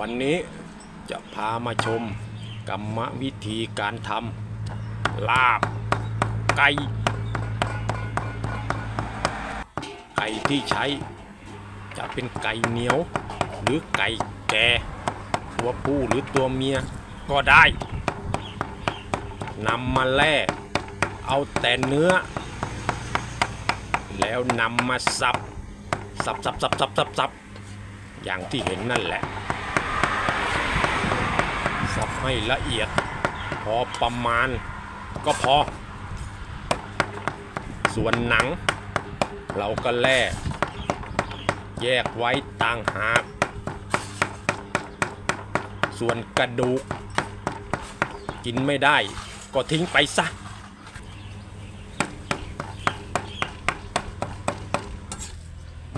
วันนี้จะพามาชมกรรมวิธีการทำลาบไก่ไก่ที่ใช้จะเป็นไก่เหนียว หรือไก่แก่ ตัวผู้หรือตัวเมียก็ได้นำมาแล่เอาแต่เนื้อ แล้วนำมาสับสับสับสับสับสับสับอย่างที่เห็นนั่นแหละ สับให้ละเอียด พอประมาณก็พอ ส่วนหนัง เราก็แล่แยกไว้ต่างหากส่วนกระดูก กินไม่ได้ก็ทิ้งไปซะ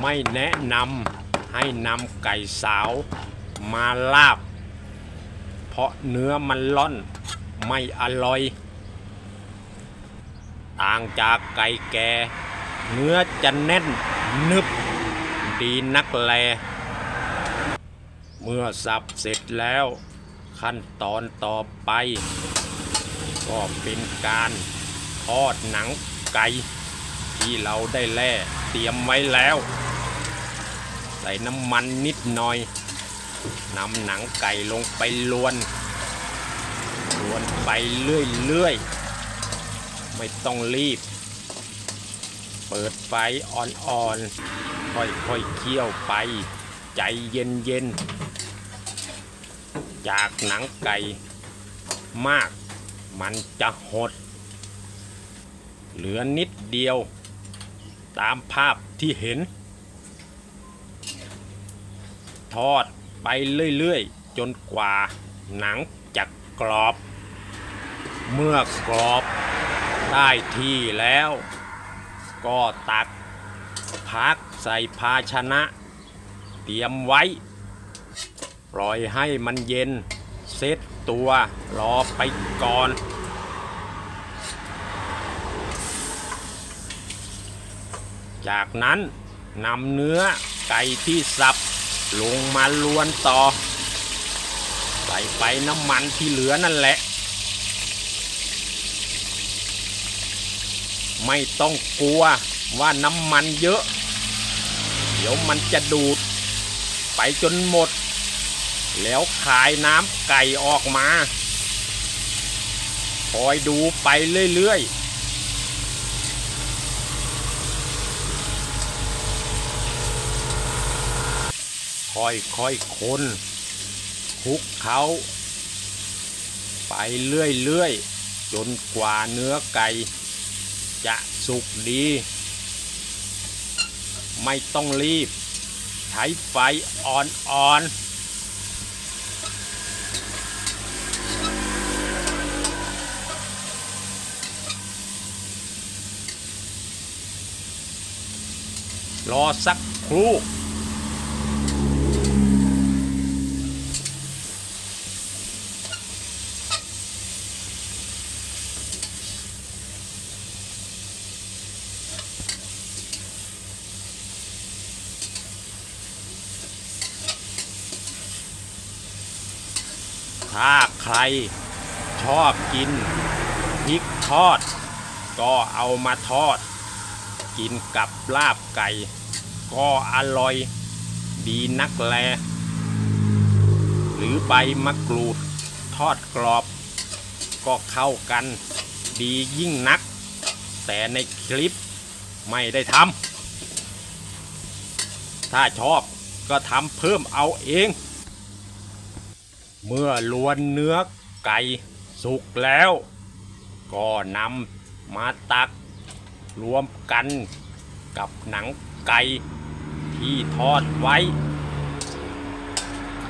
ไม่แนะนำให้นำไก่สาวมาลาบ เพราะเนื้อมันล่อนไม่อร่อย ต่างจากไก่แก่ เนื้อจะแน่นนึบ ดีนักแล เมื่อสับเสร็จแล้ว ขั้นตอนต่อไป ก็เป็นการทอดหนังไก่ที่เราได้แล่เตรียมไว้แล้ว ใส่น้ำมันนิดหน่อย นำหนังไก่ลงไปลวน ลวนไปเรื่อยๆ ไม่ต้องรีบ เปิดไฟอ่อนๆ ค่อยๆเคี่ยวไป ใจเย็นๆ จากหนังไก่มาก มันจะหด เหลือนิดเดียว ตามภาพที่เห็น ทอด ไปเรื่อยๆ จนกว่าหนังจะกรอบ เมื่อกรอบได้ที่แล้ว ก็ตักพักใส่ภาชนะ เตรียมไว้ ปล่อยให้มันเย็น เซตตัวรอไปก่อนจากนั้นนำเนื้อไก่ที่สับ ลงมาลวนต่อ ใส่ไปน้ำมันที่เหลือนั่นแหละ ไม่ต้องกลัวว่าน้ำมันเยอะ เดี๋ยวมันจะดูด ไปจนหมด แล้วขายน้ำไก่ออกมา คอยดูไปเรื่อยๆ ค่อยค่อยคนคุกเขาไปเรื่อยๆ จนกว่าเนื้อไก่ จะสุกดี ไม่ต้องรีบ ใช้ไฟอ่อนๆรอสักครู่ ถ้าใครชอบกินพริกทอด ก็เอามาทอด กินกับลาบไก่ ก็อร่อยดีนักแล หรือใบมะกรูดทอดกรอบ ก็เข้ากันดียิ่งนัก แต่ในคลิปไม่ได้ทำถ้าชอบก็ทำเพิ่มเอาเอง เมื่อลวนเนื้อไก่สุกแล้ว ก็นำมาตักรวมกันกับหนังไก่ที่ทอดไว้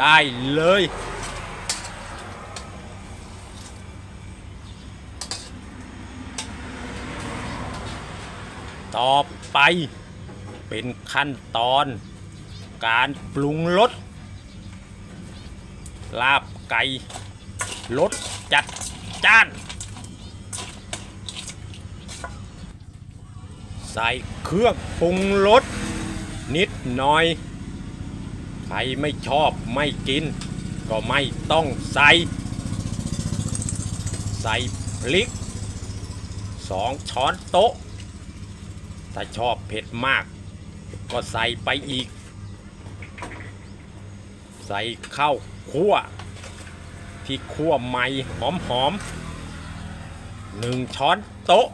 ได้เลย ต่อไปเป็นขั้นตอนการปรุงรส ลาบไก่รสจัดจ้านใส่เครื่องปรุงรสนิดหน่อย ใครไม่ชอบไม่กิน ก็ไม่ต้องใส่ ใส่พริกสองช้อนโต๊ะ ถ้าชอบเผ็ดมาก ก็ใส่ไปอีก ใส่ข้าวคั่วที่คั่วใหม่หอมๆหนึ่งช้อนโต๊ะ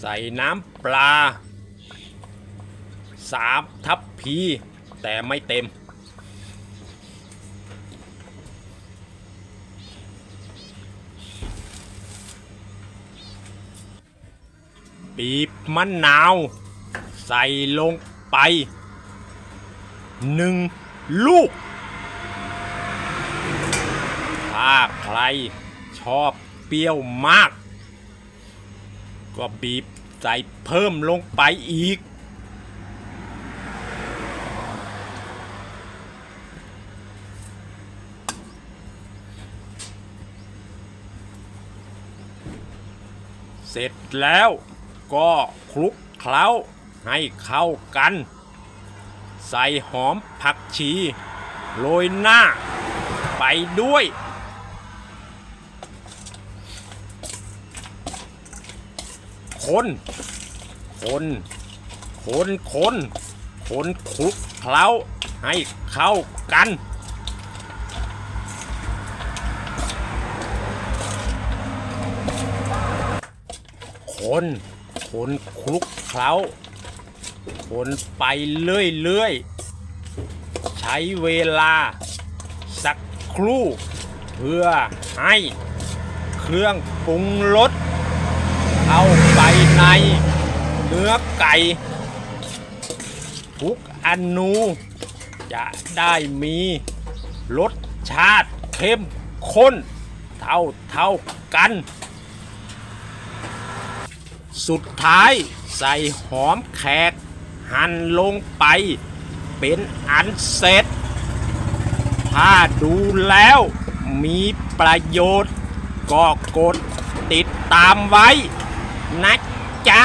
ใส่น้ำปลาสามทัพพีแต่ไม่เต็มบีบมะนาว ใส่ลง ไปหนึ่งลูก ถ้าใครชอบเปรี้ยวมาก ก็บีบใส่เพิ่มลงไปอีก เสร็จแล้วก็คลุกเคล้า ให้เข้ากัน ใส่หอมผักชี โรยหน้า ไปด้วย คน คน คน คน คนคลุกเคล้าให้เข้ากันคนคนคลุกเคล้า คนไปเรื่อยๆ ใช้เวลา สักครู่ เพื่อให้เครื่องปรุงรสเข้าไปในเนื้อไก่ ทุกอนูจะได้มีรสชาติเข้มข้น เท่าเท่ากัน สุดท้ายใส่หอมแขก หั่นลงไปเป็นอันเสร็จ ถ้าดูแล้วมีประโยชน์ ก็กดติดตามไว้นะจ๊ะ